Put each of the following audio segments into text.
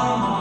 Oh.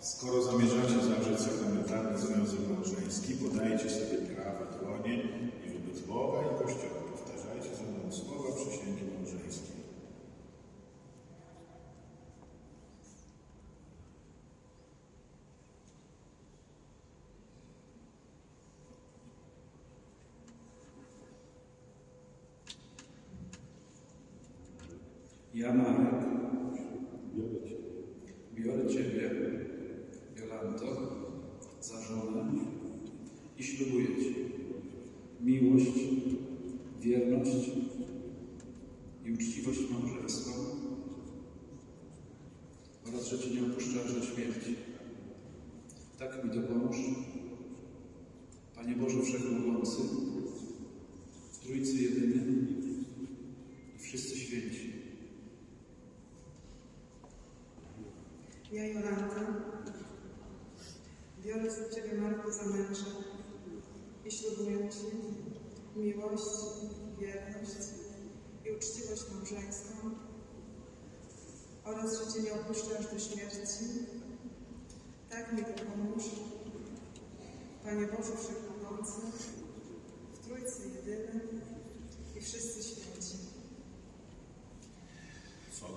Skoro zamierzacie zawrzeć sakramentalny związek małżeński, podajcie sobie prawe dłonie i wobec Boga i Kościoła powtarzajcie za mną słowa przysięgi małżeńskiej. Ja, Marek, biorę Ciebie, Za żonę i ślubuję Ci miłość, wierność i uczciwość małżeńską oraz, że Cię nie opuszczę aż do śmierci. Tak mi dopomóż, Panie Boże Wszechmogący, Trójcy Jedyny i wszyscy święci. Ja, Jolanta, biorę za Ciebie, Marku, za męża i ślubuję Ci miłość, wierność i uczciwość małżeńską oraz, że Cię nie opuszczę aż do śmierci. Tak mi dopomóż, Panie Boże Wszechmogący, w Trójcy Jedyny i wszyscy święci.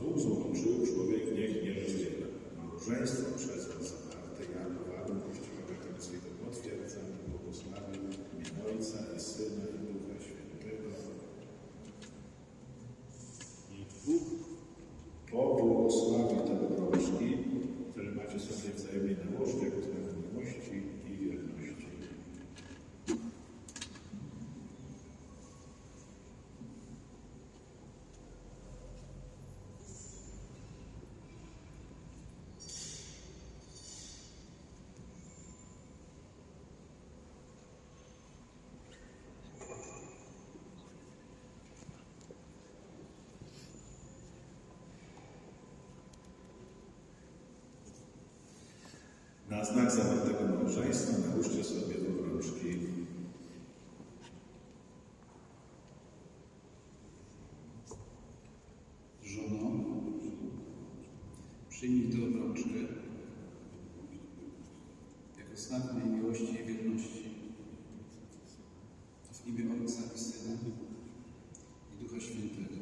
Bóg złączył, człowiek niech nie rozdziela. Małżeństwo przez was zawarte, ja powagę Kościoła katolickiego potwierdzam i błogosławię w imię Ojca i Syna i Ducha Świętego. I Bóg pobłogosławi te obrączki, które macie sobie wzajemnie nałożyć jako znak miłości i wierności. Na znak zawartego małżeństwa nałóżcie sobie obrączki. Żono, przyjmij tę obrączkę jako znak mojej miłości i wierności. W imię Ojca i Syna i Ducha Świętego.